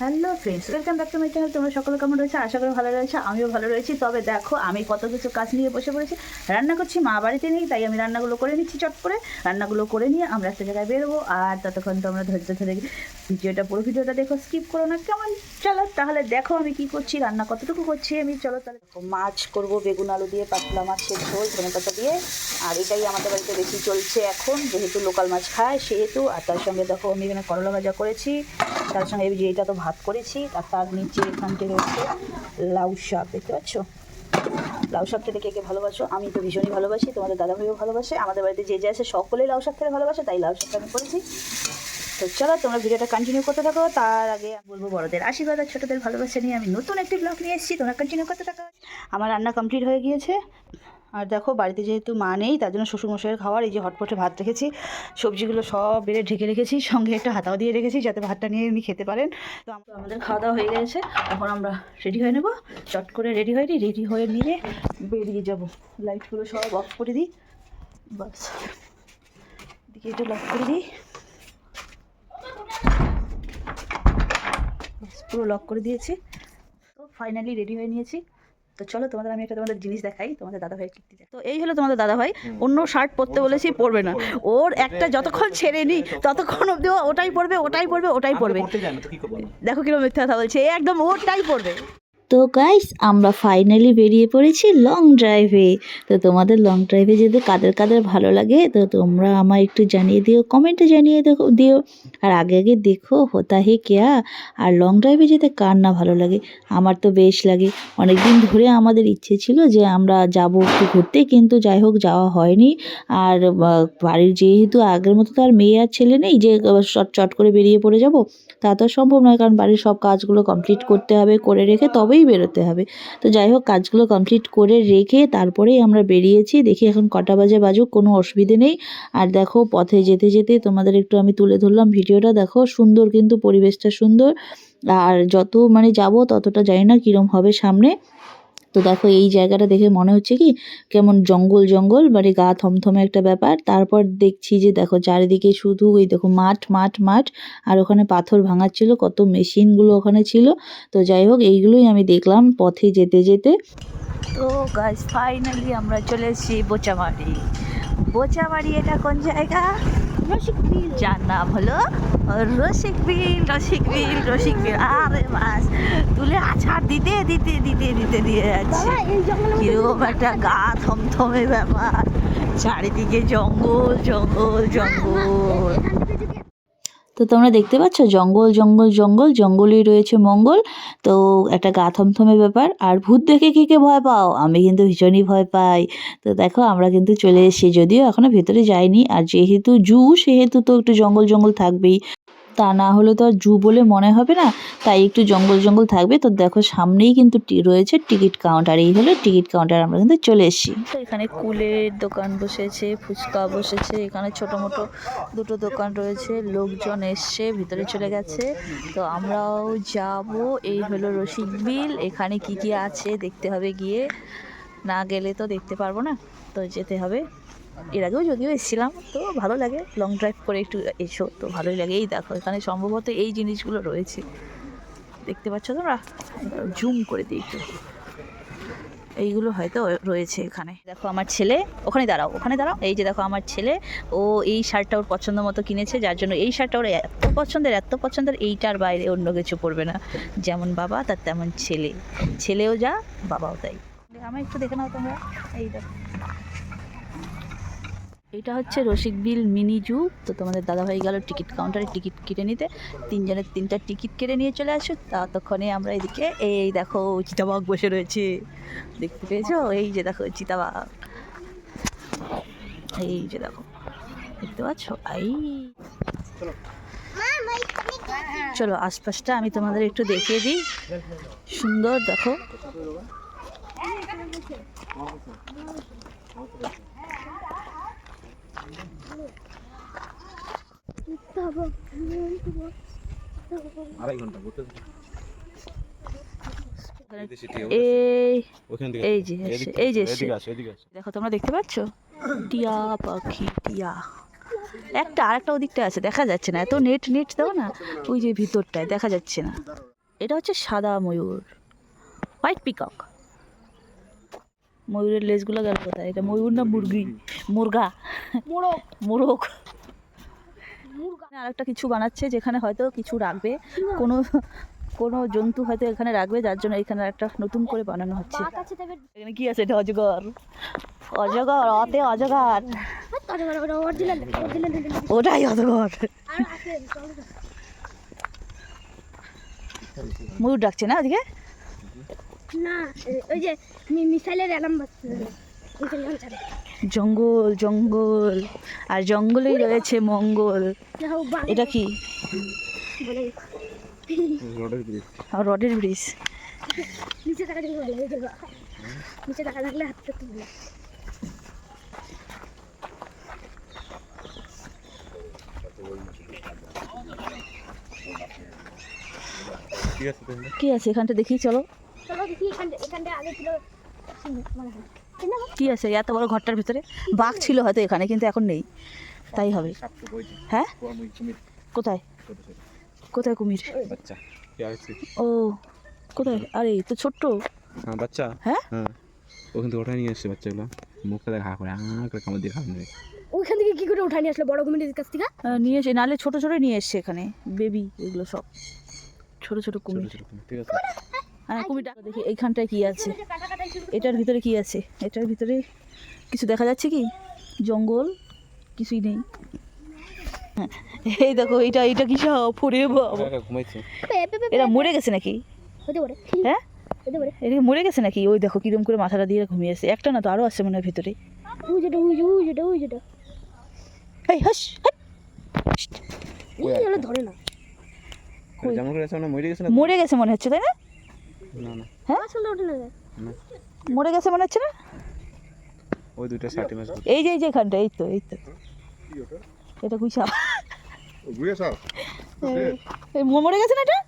Hello friends welcome back to my channel তোমরা সকলে কেমন রয়েছে? আশা করি ভালো রয়েছে, আমিও ভালো রয়েছি। তবে দেখো, আমি কত কিছু কাজ নিয়ে বসে পড়েছি। রান্না করছি, মা বাড়িতে নেই, তাই আমি রান্নাগুলো করে নিচ্ছি চট করে। রান্নাগুলো করে নিয়ে আমরা একটা জায়গায় বেরোবো। আর ততক্ষণ তোমরা ধৈর্য ধরে ভিডিওটা, পুরো ভিডিওটা দেখো স্কিপ করো না। কেমন? চলো, তাহলে দেখো আমি কি করছি, রান্না কতটুকু করছি আমি। চলো, তাহলে মাছ করব, বেগুন, আলু দিয়ে, পাতলা মাছের ঝোল, ধনে পাতা দিয়ে। আর এটাই আমাদের বাড়িতে বেশি চলছে এখন, যেহেতু লোকাল মাছ খায় সেহেতু। আর তার সঙ্গে দেখো, আমি এখানে করলা ভাজা করেছি। তার সঙ্গে এই যে, এটা তো ভাত করেছি, আর তার নিচে এখানটি রয়েছে লাউ শাক, দেখতে পাচ্ছ? লাউ শাক খেতে কে কে ভালোবাসো? আমি তো ভীষণই ভালোবাসি, তোমাদের দাদা ভাইও ভালোবাসে, আমাদের বাড়িতে যে যে আছে সকলেই লাউ শাক খেতে ভালোবাসে, তাই লাউ শাকটা আমি করেছি। তো চলো, তোমরা ভিডিওটা কন্টিনিউ করতে থাকো, তার আগে বলব বড়দের আশীর্বাদ, আর ছোটোদের ভালোবাসা নিয়ে আমি নতুন একটি ব্লগ নিয়ে এসেছি, তোমরা কন্টিনিউ করতে থাকো। আমার রান্না কমপ্লিট হয়ে গিয়েছে। আর দেখো, বাড়িতে যেহেতু মা নেই, তার জন্য শ্বশুরমশাইয়ের খাবার এই যে হটপটে ভাত রেখেছি, সবজিগুলো সব বেড়ে ঢেকে রেখেছি, সঙ্গে একটা হাতাও দিয়ে রেখেছি, যাতে ভাতটা নিয়ে এমনি খেতে পারেন। তো আম- আমাদের খাওয়া দাওয়া হয়ে গেছে, এখন আমরা রেডি হয়ে নেব। চট করে রেডি হয়ে নিই রেডি হয়ে নিয়ে বেরিয়ে যাব। লাইটগুলো সব অফ করে দিই। বাস। এদিকে একটু লক করে দিই। পুরো লক করে দিয়েছি। তো ফাইনালি রেডি হয়ে নিয়েছি। তো চলো তোমাদের আমি একটা তোমাদের জিনিস দেখাই তোমাদের দাদা ভাই কীর্তি তো এই হলো তোমাদের দাদা ভাই অন্য শার্ট পরতে বলেছি পরবে না। ওর একটা যতক্ষণ ছেড়ে নি ততক্ষণ অব্দি ওটাই পরবে ওটাই পরবে। ওটাই পরবে দেখো কীরকম মিথ্যা কথা বলছে একদম ওটাই পরবে। তো গাইস আমরা ফাইনালি বেরিয়ে পড়েছি লং ড্রাইভে তো তোমাদের লং ড্রাইভে যেতে কাদের কাদের ভালো লাগে, তো তোমরা আমায় একটু জানিয়ে দিও কমেন্টে জানিয়ে দেখো, দিও। আর আগে আগে দেখো হোতা হে কেয়া? আর লং ড্রাইভে যেতে কার না ভালো লাগে? আমার তো বেশ লাগে। অনেক দিন ধরে আমাদের ইচ্ছে ছিল যে আমরা যাব একটু ঘুরতে, কিন্তু যাই হোক যাওয়া হয়নি। আর বাড়ির যেহেতু আগের মতো তো আর মেয়ে আর ছেলে নেই যে চট চট করে বেরিয়ে পড়ে যাব, তা তো সম্ভব নয়, কারণ বাড়ির সব কাজগুলো কমপ্লিট করতে হবে, করে রেখে তবেই বেরোতে হবে। তো যাই হোক, কাজগুলো কমপ্লিট করে রেখে তারপরেই আমরা বেরিয়েছি। দেখি এখন কটা বাজে বাজুক, কোনো অসুবিধে নেই। আর দেখো, পথে যেতে যেতে তোমাদের একটু আমি তুলে ধরলাম ভিডিওটা। দেখো, সুন্দর কিন্তু পরিবেশটা সুন্দর। আর যত মানে যাব ততটা জানি না কীরম হবে সামনে। তো দেখো এই জায়গাটা দেখে মনে হচ্ছে কি কেমন জঙ্গল জঙ্গল মানে গা থমথমে একটা ব্যাপার। তারপর দেখছি যে দেখো চারিদিকে শুধু ওই দেখো মাঠ মাঠ মাঠ, আর ওখানে পাথর ভাঙাচ্ছিল, কত মেশিনগুলো ওখানে ছিল। তো যাই হোক, এইগুলোই আমি দেখলাম পথে যেতে যেতে। তো গাইস ফাইনালি আমরা চলে এসেছি বোচামারি। বোচামারি এটা কোন জায়গা? যার নাম হলো রসিক বিল রসিক বিল রসিক বিল আরে বাস তুলে আছাড় দিতে দিতে দিতে দিতে দিয়ে যাচ্ছে। কীরকম একটা গা থমথমে ব্যাপার। চারিদিকে জঙ্গল জঙ্গল জঙ্গল। তো তোমরা দেখতে পাচ্ছ, জঙ্গল জঙ্গল জঙ্গল, জঙ্গলেই রয়েছে মঙ্গল। তো একটা গা থমথমে ব্যাপার। আর ভূত দেখে কে কে ভয় পাও? আমি কিন্তু ভীষণই ভয় পাই। তো দেখো, আমরা কিন্তু চলে এসেছি। যদিও এখনও ভেতরে যাইনি। আর যেহেতু জু, সেহেতু তো একটু জঙ্গল জঙ্গল থাকবেই। তা না হলে তো আর জু বলে মনে হবে না। তাই একটু জঙ্গল জঙ্গল থাকবে। তো দেখো সামনেই কিন্তু রয়েছে টিকিট কাউন্টার। এই হলো টিকিট কাউন্টার। আমরা কিন্তু চলে এসেছি। তো এখানে কুলের দোকান বসেছে, ফুচকা বসেছে, এখানে ছোট মোটো দুটো দোকান রয়েছে। লোকজন এসছে, ভিতরে চলে গেছে। তো আমরাও যাব। এই হলো রসিক বিল। এখানে কি কি আছে দেখতে হবে গিয়ে। না গেলে তো দেখতে পারব না। তো যেতে হবে। এর আগেও যদিও এসেছিলাম, তো ভালো লাগে। লং ড্রাইভ করে একটু এসো, তো ভালোই লাগে। এই দেখো, এখানে সম্ভবত এই জিনিসগুলো রয়েছে। দেখতে পাচ্ছ তোমরা? জুম করে দিই একটু। এইগুলো হয়তো রয়েছে এখানে। দেখো আমার ছেলে, ওখানে দাঁড়াও ওখানে দাঁড়াও। এই যে দেখো আমার ছেলে, ও এই শার্টটা ওর পছন্দ মতো কিনেছে, যার জন্য এই শার্টটা ওর এত পছন্দের এত পছন্দের, এইটার বাইরে অন্য কিছু পড়বে না। যেমন বাবা, তার তেমন ছেলে। ছেলেও যা, বাবাও তাই। আমার একটু দেখে নাও তোমরা। এই দেখো। এটা হচ্ছে রসিক বিল মিনি জু। তো তোমাদের দাদাভাই গেল টিকিট কাউন্টারে টিকিট কেটে নিতে। তিনজনের তিনটা টিকিট কেটে নিয়ে চলে আসো। ততক্ষণে আমরা এদিকে, এই দেখো চিতাবাঘ বসে রয়েছে। দেখতে পেয়েছ? এই যে দেখো চিতাবাঘ। এই যে দেখো, দেখতে পাচ্ছ? এই চলো, আশপাশটা আমি তোমাদের একটু দেখিয়ে দিই। সুন্দর, দেখো। এই এই যে এই যে দেখো তোমরা দেখতে পাচ্ছ? টিয়া পাখি টিয়া। একটা আরেকটা ওদিকটা আছে দেখা যাচ্ছে না। এত নেট নেট দাও না ওই যে ভিতরটায় দেখা যাচ্ছে না। এটা হচ্ছে সাদা ময়ূর। হোয়াইট পিকক ময়ূরের লেজগুলো গেল কোথায়? এটা ময়ূর না মুরগি? মুরগা? মোরগ। আর একটা কিছু বানাচ্ছে যেখানে হয়তো কিছু রাখবে। কোনো কোনো জন্তু হয়তো এখানে রাখবে যার জন্য এখানে একটা নতুন করে বানানো হচ্ছে। এখানে কি আছে? এটা অজগর। অজগর অতে অজগর। ওটাই অজগর। ময়ূর ডাকছে না ওদিকে না ওই যে মিসাইলের অ্যালার্ম জঙ্গল জঙ্গল আর জঙ্গলেই রয়েছে মঙ্গল। এটা কি? রোডের ব্রিজ। নিচে নিচে হাতটা কি আছে? এখানটা দেখি চলো। কি আছে? এত বড় ঘরটার ভিতরে? বাঘ ছিল হয়তো এখানে কিন্তু এখন নেই। তাই হবে। হ্যাঁ? কোথায়? ছোট ছোট কোথায় কুমির? বাচ্চা। কে আছে? ও কোথায়? আরে তো ছোট্ট। হ্যাঁ বাচ্চা। হ্যাঁ? হ্যাঁ। ওখান থেকে ওঠাই নিয়ে এসছে বাচ্চাগুলো। মুখটা দেখা করে আ করে কামড় দিয়ে খাওয়া ওইখান থেকে কি করে উঠানি আসলো বড় কুমিরের কাছ থেকে? নিয়ে এসে নালে ছোট ছোট নিয়ে এসছে এখানে। বেবি এগুলো সব। ছোট ছোট ছোট কুমির। ছোট কুমির, ঠিক আছে। হ্যাঁ কুমিরটা দেখি এইখানটায় কি আছে? এটার ভিতরে কি আছে? এটার ভিতরে কিছু দেখা যাচ্ছে কি? জঙ্গল? কিছুই নেই। হ্যাঁ, এই দেখো এটা এটা কি সব? ফোরে এরা মরে গেছে নাকি? হ্যাঁ এটা মরে গেছে নাকি? ওই দেখো কিরম করে মাথাটা দিয়ে ঘুমিয়েছে একটা না তো আরও আছে মনে হয় ভিতরে। ওই যেটা ওই যে ওই যেটা ওই যেটা এই হাস ধরে না। আছে মরে গেছে না? মরে গেছে মনে হচ্ছে তাই না? হ্যাঁ মরে গেছে মনে হচ্ছে না? ওই ষাটি মাস এই যে এই যে এখানটা এই তো এই তো। এটা Guya sir, এই মরে গেছে না এটা.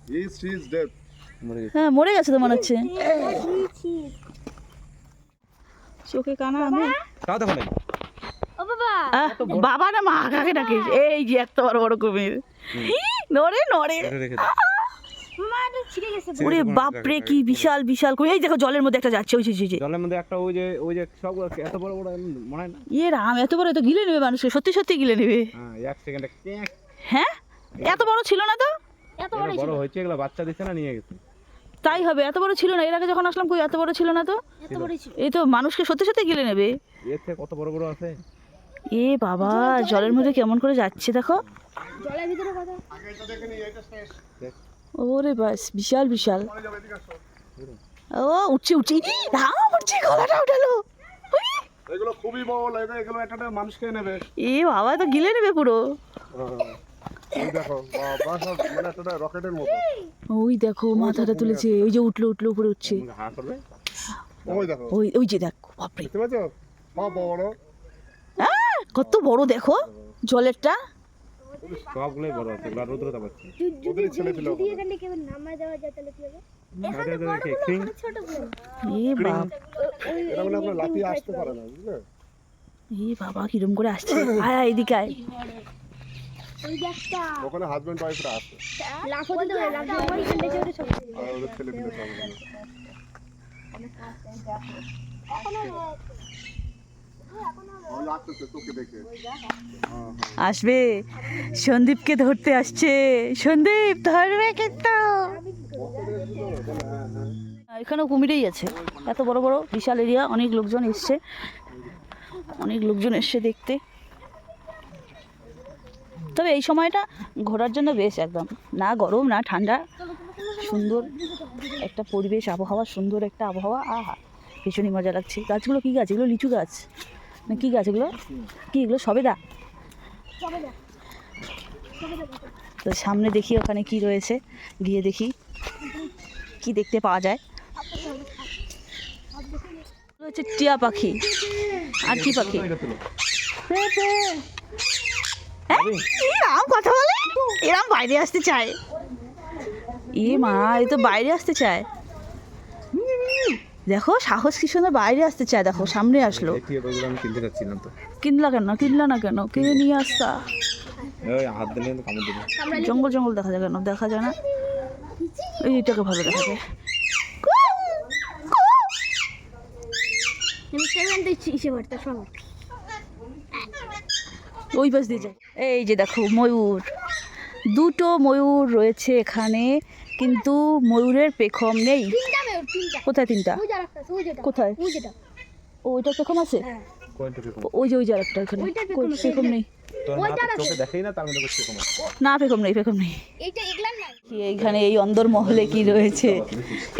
মরে গেছে। হ্যাঁ মরে গেছে তো মনে হচ্ছে। চোখে কানা আমি তাও দেখো নাই। ও বাবা। আহ, বাবা না মা কাকে ডাকিস এই যে এত বড় বড় কুমির। নড়ে নড়ে। এটা রেখে দাও মামা এটা ছিঁড়ে গেছে ওরে বাপরে কি বিশাল বিশাল কুমির এই দেখো জলের মধ্যে একটা যাচ্ছে ওই যে, জলের মধ্যে একটা ওই যে ওই যে সব এত বড় বড় মনে হয় না? ইয়ে রাম এত বড় তো গিলে নেবে মানুষকে সত্যি সত্যি গিলে নেবে। হ্যাঁ এক সেকেন্ডে হ্যাঁ? এত বড় ছিল না তো? এত বড় বড় হয়েছে এগুলো বাচ্চা দিচ্ছে না নিয়ে গেছে। তাই হবে এত বড় ছিল না এর আগে যখন আসলাম কই এত বড় ছিল না তো? এত বড় ছিল। এই তো মানুষকে সত্যি সত্যি গিলে নেবে। এর থেকে কত বড় বড় আছে? এ বাবা জলের মধ্যে কেমন করে যাচ্ছে দেখো। জলের ভিতরে কথা ওরে বাস বিশাল বিশাল। ও উঠছে উঠছে। রাম উঠছে গলাটা উঠালো। এগুলো খুবই বড় এটা এগুলো একটা মানুষ খেয়ে নেবে। এ বাবা তো গিলে নেবে পুরো। দেখো বাবা সব মানে একটা রকেটের মতো। ওই দেখো মাথাটা তুলেছে। ওই যে উঠল উঠল উপরে উঠছে। ওই দেখো। ওই ওই যে দেখো বাপরে। দেখতে পাচ্ছ? বড়। আহ, কত বড় দেখো। জলেরটা। সবগুলোই বড় আছে এগুলো রোদ্র তাপাচ্ছে যদি যদি যদি এখানে কেউ নামায় দেওয়া যায় তাহলে কি হবে? ছোট বলে এ বাপ। এটা মানে আপনার লাফিয়ে আসতে পারে না বুঝলে? এ বাবা কিরম করে আসছে? আয় আয় এদিকে আয়। ওখানে হাজবেন্ড ওয়াইফরা আছে। লাফ হতে পারে লাফ ওই ঠান্ডা চলে সব আর ওদের ছেলে পিলে সব ওখানে। ও লাগতেছে তোকে দেখে আসবে। সন্দীপকে ধরতে আসছে। সন্দীপ, ধরবে কিন্তু। এখানেও কুমিরেই আছে। এত বড় বড় বিশাল এরিয়া, অনেক লোকজন এসছে। অনেক লোকজন এসছে দেখতে। তবে এই সময়টা ঘোরার জন্য বেশ একদম। না গরম, না ঠান্ডা। সুন্দর একটা পরিবেশ, আবহাওয়া, সুন্দর একটা আবহাওয়া। আহা, ভীষণই মজা লাগছে। গাছগুলো কী গাছ? এগুলো লিচু গাছ। না, কী গাছ এগুলো? কী এগুলো? সবেদা? তো সামনে দেখি ওখানে কি রয়েছে, গিয়ে দেখি। কি দেখতে পাওয়া যায়? হচ্ছে টিয়া পাখি। আর কি পাখি? হ্যাঁ? এরাম কথা বলে? এরাম বাইরে আসতে চায়। এ মা, এ তো বাইরে আসতে চায়। দেখো সাহস কি সুন্দর বাইরে আসতে চায়? দেখো সামনে আসলো। কিনলা কেন? কিনলা না কেন? কিনে নিয়ে আসতা দিবে। জঙ্গল জঙ্গল দেখা যায় কেন? দেখা যায় না? এইটাকে ভালো দেখা যায়। ওই পাশ দিয়ে যায় এই যে দেখো ময়ূর। দুটো ময়ূর রয়েছে এখানে কিন্তু ময়ূরের পেখম নেই। কোথায় তিনটা? ওই যে আরেকটা আছে, ওই যেটা। কোথায়? ওই ওইটা আছে? হ্যাঁ। ওই যে ওই যে আরেকটা এখানে। পেখম নেই। না তার মধ্যে করছে কমা না পেখম নেই নেই। এইটা এগুলার না কি এইখানে এই অন্দর মহলে কি রয়েছে?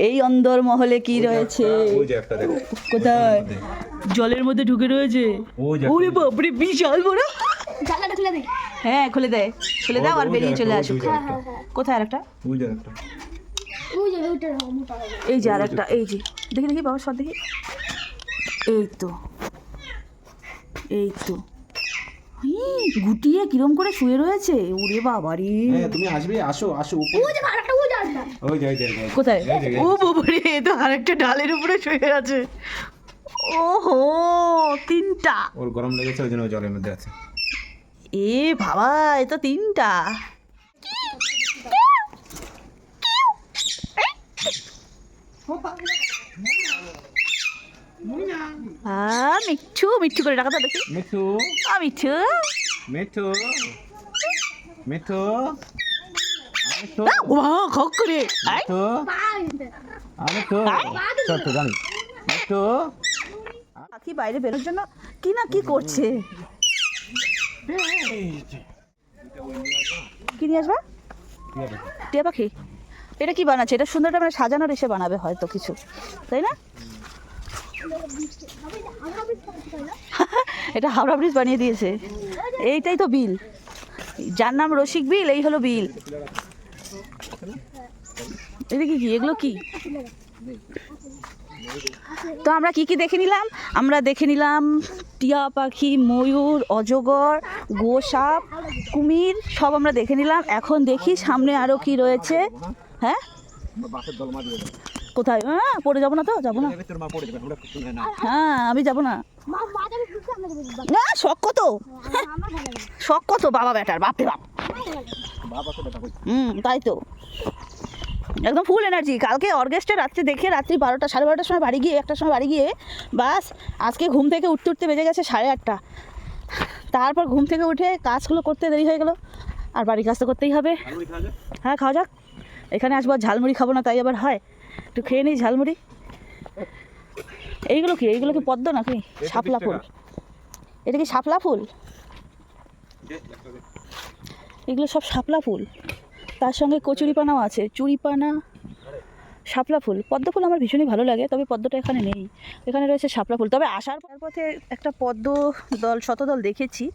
এই অন্দর মহলে কি রয়েছে? ওই যে একটা দেখো। কোথায়? জলের মধ্যে ঢুকে রয়েছে? ওরে বাপরে বিশাল বড়। জানলাটা খুলে দে। হ্যাঁ খুলে দেয় খুলে দাও আর বেরিয়ে চলে আসুক হ্যাঁ হ্যাঁ কোথায় আরেকটা? ওই যে আর একটা এই যে এই দেখি দেখি বাবা সব দেখি। এই তো। এই তো। গুটিয়ে কিরম করে শুয়ে রয়েছে? ওরে বাবা রে। হ্যাঁ তুমি আসবে আসো আসো। কোথায়? এই এই। ও বাবা রে তো আরেকটা ডালের উপরে শুয়ে আছে। ওহো তিনটা। ওর গরম লেগেছে ওই জন্য জলের মধ্যে আছে। এ বাবা এ তো তিনটা। মিঠু মিঠু করে ডাকা দেখি। মিঠু। আ মিঠু। মিঠু। মিঠু। খক করে। আই। চল তো জানি। মিঠু। পাখি বাইরে বেরোর জন্য কি না কি করছে? কি নিয়ে আসবা? টিয়া পাখি। এটা কি বানাচ্ছে? এটা সুন্দরটা মানে সাজানোর এসে বানাবে হয়তো কিছু, তাই না? এটা হাওড়া ব্রিজ বানিয়ে দিয়েছে। এইটাই তো বিল। যার নাম রসিক বিল, এই হলো বিল। এটা কি এগুলো কি? তো আমরা কি কি দেখে নিলাম? আমরা দেখে নিলাম টিয়া পাখি, ময়ূর, অজগর, গোসাপ, কুমির, সব আমরা দেখে নিলাম। এখন দেখি সামনে আরও কি রয়েছে। হ্যাঁ? কোথায়? হ্যাঁ পড়ে যাব না তো? যাব না? তোর মা পড়ে যাবে আমরা শুনে না। হ্যাঁ আমি যাব না। মা মা যাবে বুঝতে আমরা যাব বাবা। না শখ কত? আমার শখ কত? বাবা বেটার বাপরে বাপ। বাবা তো হুম তাই তো। একদম ফুল এনার্জি কালকে অর্কেস্ট্রা রাত্রে দেখে রাত্রি বারোটা সাড়ে বারোটার সময় বাড়ি গিয়ে একটার সময় বাড়ি গিয়ে বাস আজকে ঘুম থেকে উঠতে উঠতে বেজে গেছে সাড়ে আটটা। তারপর ঘুম থেকে উঠে কাজগুলো করতে দেরি হয়ে গেল। আর বাড়ির কাজ তো করতেই হবে। হ্যাঁ খাওয়া যাক। এখানে আসব ঝালমুড়ি খাব না তাই আবার হয়। একটু খেয়ে নিই ঝালমুড়ি। এইগুলো কি? এইগুলো কি পদ্ম নাকি? শাপলা ফুল। এটা কি শাপলা ফুল? এগুলো সব শাপলা ফুল। তার সঙ্গে কচুরিপানাও আছে। চুরিপানা শাপলা ফুল। পদ্ম ফুল আমার ভীষণই ভালো লাগে তবে পদ্মটা এখানে নেই। এখানে রয়েছে শাপলা ফুল। তবে আসার পর পথে একটা পদ্ম দল শতদল দেখেছি।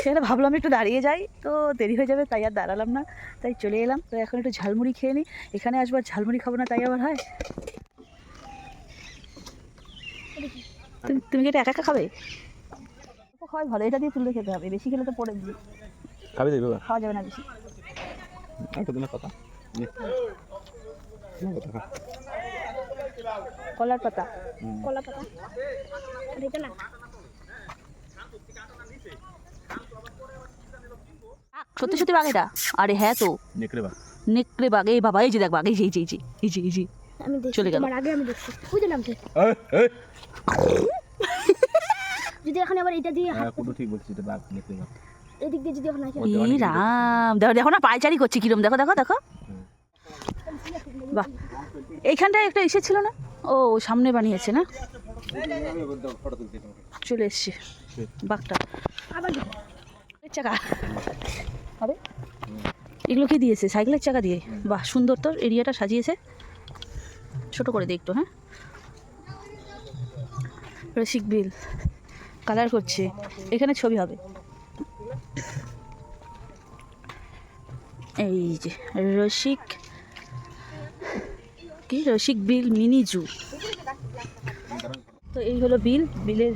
সেখানে ভাবলাম একটু দাঁড়িয়ে যাই। তো দেরি হয়ে যাবে তাই আর দাঁড়ালাম না। তাই চলে এলাম। তো এখন একটু ঝালমুড়ি খেয়ে নিই। এখানে আসবার ঝালমুড়ি খাব না তাই আবার হয়? তুমি তুমি কি এটা একা একা খাবে? খাওয়াই ভালো এটা দিয়ে তুলে খেতে হবে। বেশি খেলে তো পড়ে খাবি দেবে খাওয়া যাবে না বেশি। দিনের কথা। কলার পাতা। কলা পাতা। না। সত্যি সত্যি বাঘ এটা আরে হ্যাঁ তো। নেকড়ে বা নেকড়ে বাঘ। এই বাবা এই যে দেখ বাঘ এই যে এই যে এই যে এই যে এই যে। আমি দেখছি চলে গেল। আগে আমি দেখছি। ওই যে নামছে। এই এই। যদি এখন আবার এটা দিয়ে হ্যাঁ ঠিক বলছিস এটা বাঘ নেকড়ে বাঘ। এদিক দিয়ে যদি এখন আসে এই রাম। দেখো দেখো না পায়চারি করছে কিরম। দেখো দেখো দেখো। বাহ। এইখানটায় একটা এসে ছিল না? ও সামনে বানিয়েছে না? চলে এসছে। বাঘটা। চাকা। হবে এগুলো কি দিয়েছে? সাইকেলের চাকা দিয়ে। বাহ, সুন্দর তোর এরিয়াটা সাজিয়েছে। ছোট করে দিই একটু হ্যাঁ? রসিক বিল কালার করছে। এখানে ছবি হবে। এই যে, রসিক। কি? রসিক বিল মিনি জু। তো এই হলো বিল। বিলের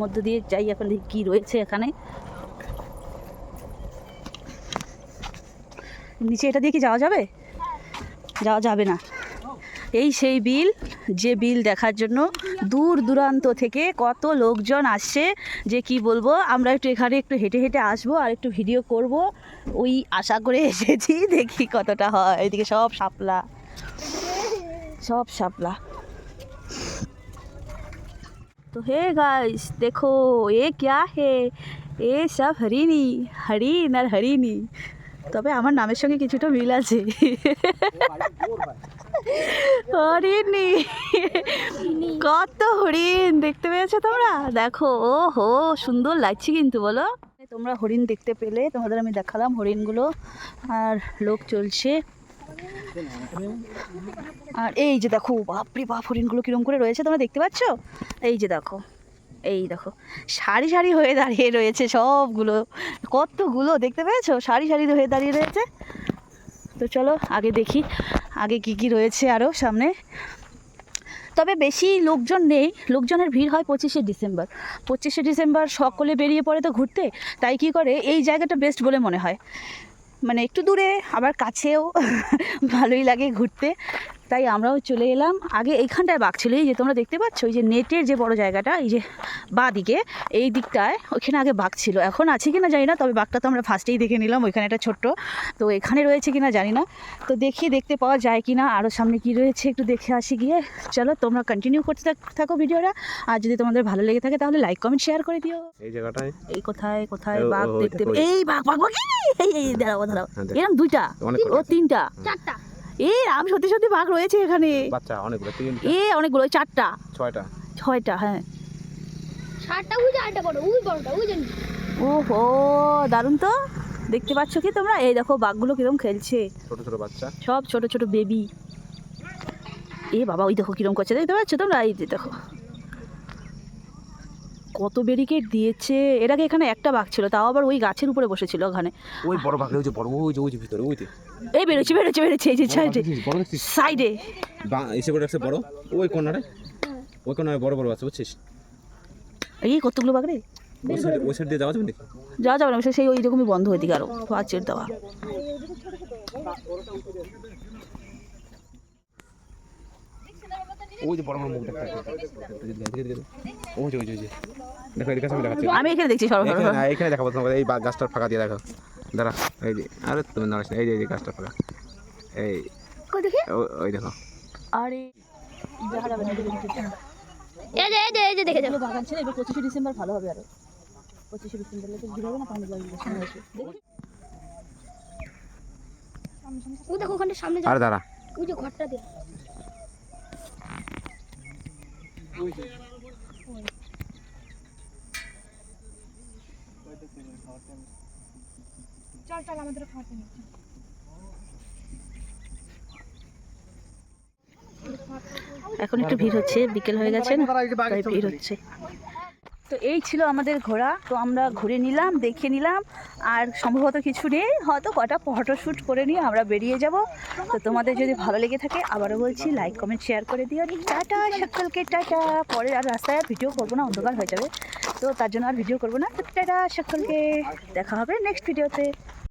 মধ্য দিয়ে যাই এখন দেখি কী রয়েছে এখানে। নিচে এটা দিয়ে কি যাওয়া যাবে? যাওয়া যাবে না। এই সেই বিল, যে বিল দেখার জন্য দূর দূরান্ত থেকে কত লোকজন আসছে, যে কি বলব, আমরা একটু এখানে একটু হেঁটে হেঁটে আসব আর একটু ভিডিও করব। ওই আশা করে এসেছি, দেখি কতটা হয়। এদিকে সব শাপলা। সব শাপলা तो हे गाइस देखो ये क्या है ये সব হরিণী হরিণ আর হরিণী তবে আমার নামের সঙ্গে কিছুটা মিল আছে হরিণী কত হরিণ দেখতে পেয়েছো তোমরা দেখো ও হো সুন্দর লাগছে কিন্তু বলো তোমরা হরিণ দেখতে পেলে তোমাদের আমি দেখালাম হরিণগুলো আর লোক চলছে আর এই যে দেখো, বাপরে বাপ, হরিণগুলো কিরম করে রয়েছে তোমরা দেখতে পাচ্ছ? এই যে দেখো, এই দেখো, সারি সারি হয়ে দাঁড়িয়ে রয়েছে সবগুলো। কতগুলো, দেখতে পেয়েছ? সারি সারি হয়ে দাঁড়িয়ে রয়েছে। তো চলো, আগে দেখি, আগে কি কি রয়েছে আরও সামনে। তবে বেশি লোকজন নেই, লোকজনের ভিড় হয় পঁচিশে ডিসেম্বর। পঁচিশে ডিসেম্বর সকলে বেরিয়ে পড়ে তো ঘুরতে, তাই কি করে? এই জায়গাটা বেস্ট বলে মনে হয়। মানে একটু দূরে আবার কাছেও ভালোই লাগে ঘুরতে। তাই আমরাও চলে এলাম। আগে এইখানটায় বাঘ ছিল এই যে তোমরা দেখতে পাচ্ছ ওই যে নেটের যে বড় জায়গাটা এই যে বা দিকে এই দিকটায় ওইখানে আগে বাঘ ছিল। এখন আছে কি না জানি না তবে বাঘটা তো আমরা ফার্স্টেই দেখে নিলাম ওইখানে একটা ছোট্ট। তো এখানে রয়েছে কি না জানি না। তো দেখি দেখতে পাওয়া যায় কি না আরও সামনে কি রয়েছে একটু দেখে আসি গিয়ে। চলো তোমরা কন্টিনিউ করতে থাক- থাকো ভিডিওটা। আর যদি তোমাদের ভালো লেগে থাকে তাহলে লাইক কমেন্ট শেয়ার করে দিও। এই জায়গাটায়? এই কোথায় কোথায় বাঘ দেখতে এই বাঘ বাঘ বাঘ এই এই দাঁড়াও দাঁড়াও। হ্যাঁ, এরকম দুইটা? ও তিনটা। চারটা। এই আমি সত্যি সত্যি বাঘ রয়েছে এখানে। বাচ্চা অনেকগুলো তিন এ অনেকগুলো ওই চারটা। ছয়টা। ছয়টা হ্যাঁ। সাতটা উই আটটা বড় উই বড়টা উই জানি ও হো দারুণ তো। দেখতে পাচ্ছ কি তোমরা? এই দেখো বাঘগুলো কিরম খেলছে। ছোট ছোট বাচ্চা। সব ছোট ছোট বেবি এ বাবা ওই দেখো কিরম করছে। দেখতে পাচ্ছ তোমরা? এই যে দেখো। কত ব্যারিকেড দিয়েছে? এর আগে এখানে একটা বাঘ ছিল তাও আবার ওই গাছের উপরে বসেছিল ওখানে। ওই বড় বাঘ ওই যে বড় ওই যে ওই যে ভিতরে ওই যে এই বেরোচ্ছে বেরোচ্ছে বেরোচ্ছে এই যে সাইডে সাইডে বা এসে করে রাখছে বড়? ওই কোনারে ওই কোনারে বড় বড় আছে বুঝছিস? এই কতগুলো বাঘ রে? ওই সাইড ওই সাইড দিয়ে যাওয়া যাবে নাকি? যাওয়া যাবে না সেই ওই রকমই বন্ধ হয়ে দিকে আরও। পাঁচের দেওয়া ওই যে বড় বড় মুখ দেখা ওই যে ওই যে। দেখো এদিকে সামনে দেখাচ্ছে। আমি এখানে দেখছি সরো সরো এখানে এখানে দেখাবো তোমাকে এই গাছটার ফাঁকা দিয়ে দেখো। দাঁড়া এই যে আরে তুমি দাঁড়াস এই যে এই যে গাছটা ফাঁকা। এই দেখি? ওই দেখো। আরে দেখা যাবে না এই যে এই যে এই যে দেখে যাও। বাগান ছিল এবার পঁচিশে ডিসেম্বর ভালো হবে আরও। পঁচিশে ডিসেম্বর লোকে ভিড় হবে না তখন বাড়ির সামনে আসবে। দেখি। দেখো ওখানে সামনে আরে দাঁড়া। ওই যে ঘরটা দিয়ে। চল চল আমাদের খাওয়াতে এখন একটু ভিড় হচ্ছে বিকেল হয়ে গেছে ভিড় হচ্ছে। তো এই ছিল আমাদের ঘোরা। তো আমরা ঘুরে নিলাম, দেখে নিলাম। আর সম্ভবত কিছু নেই, হয়তো কটা ফটোশ্যুট করে নিয়ে আমরা বেরিয়ে যাব। তো তোমাদের যদি ভালো লেগে থাকে, আবারও বলছি লাইক কমেন্ট শেয়ার করে দিও। টাটা, সকলকে টাটা। পরে আর রাস্তায় ভিডিও করব না, অন্ধকার হয়ে যাবে। তো তার জন্য আর ভিডিও করব না। তো টাটা, সকলকে। দেখা হবে নেক্সট ভিডিওতে